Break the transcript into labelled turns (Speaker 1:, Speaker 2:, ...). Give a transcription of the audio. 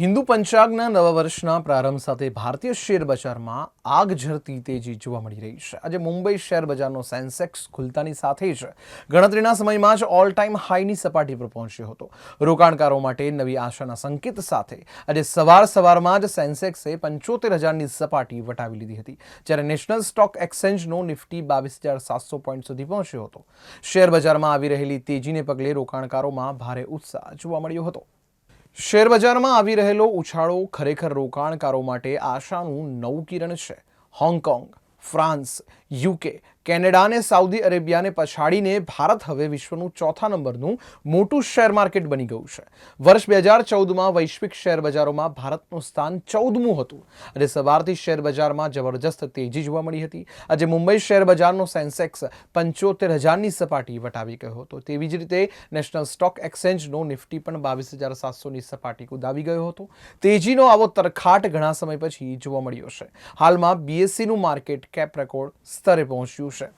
Speaker 1: હિન્દુ પંચાગના નવા વર્ષના પ્રારંભ સાથે ભારતીય શેર બજારમાં આગ ઝરતી તેજી જોવા મળી રહી છે. આજે મુંબઈ શેર બજારનો સેન્સેક્સ ખુલતાની સાથે જ ગણતરીના સમયમાં જ ઓલ ટાઈમ હાઈની સપાટી પર પહોંચ્યો હતો. રોકાણકારો માટે નવી આશાના સંકેત સાથે આજે સવાર સવારમાં જ સેન્સેક્સે પંચોતેર હજારની સપાટી વટાવી લીધી હતી. જ્યારે નેશનલ સ્ટોક એક્સચેન્જનો નિફ્ટી બાવીસ હજાર સાતસો પોઈન્ટ સુધી પહોંચ્યો હતો. શેર બજારમાં આવી રહેલી તેજીને પગલે રોકાણકારોમાં ભારે ઉત્સાહ જોવા મળ્યો હતો. શેર બજારમાં આવી રહેલો ઉછાળો ખરેખર રોકાણકારો માટે આશાનું નવું કિરણ છે. Hong Kong. France, UK, Canada અને સાઉદી અરેબિયાને પછાડીને ભારત હવે વિશ્વનું ચોથા નંબરનું મોટું શેર માર્કેટ બની ગયું છે. વર્ષ બે હજાર ચૌદમાં વૈશ્વિક શેર બજારોમાં ભારતનું સ્થાન ચૌદમું હતું અને સવારથી શેર બજારમાં જબરજસ્ત તેજી જોવા મળી હતી. આજે મુંબઈ શેર બજારનો સેન્સેક્સ પંચોતેર હજારની સપાટી વટાવી ગયો હતો. તેવી જ રીતે નેશનલ સ્ટોક એક્સચેન્જનો નિફ્ટી પણ બાવીસ હજાર સાતસોની સપાટી કુદાવી ગયો હતો. તેજીનો આવો તરખાટ ઘણા સમય પછી જોવા મળ્યો છે. હાલમાં બીએસસીનું માર્કેટ કેપ રેકોર્ડ સ્તરે પહોંચ્યું છે.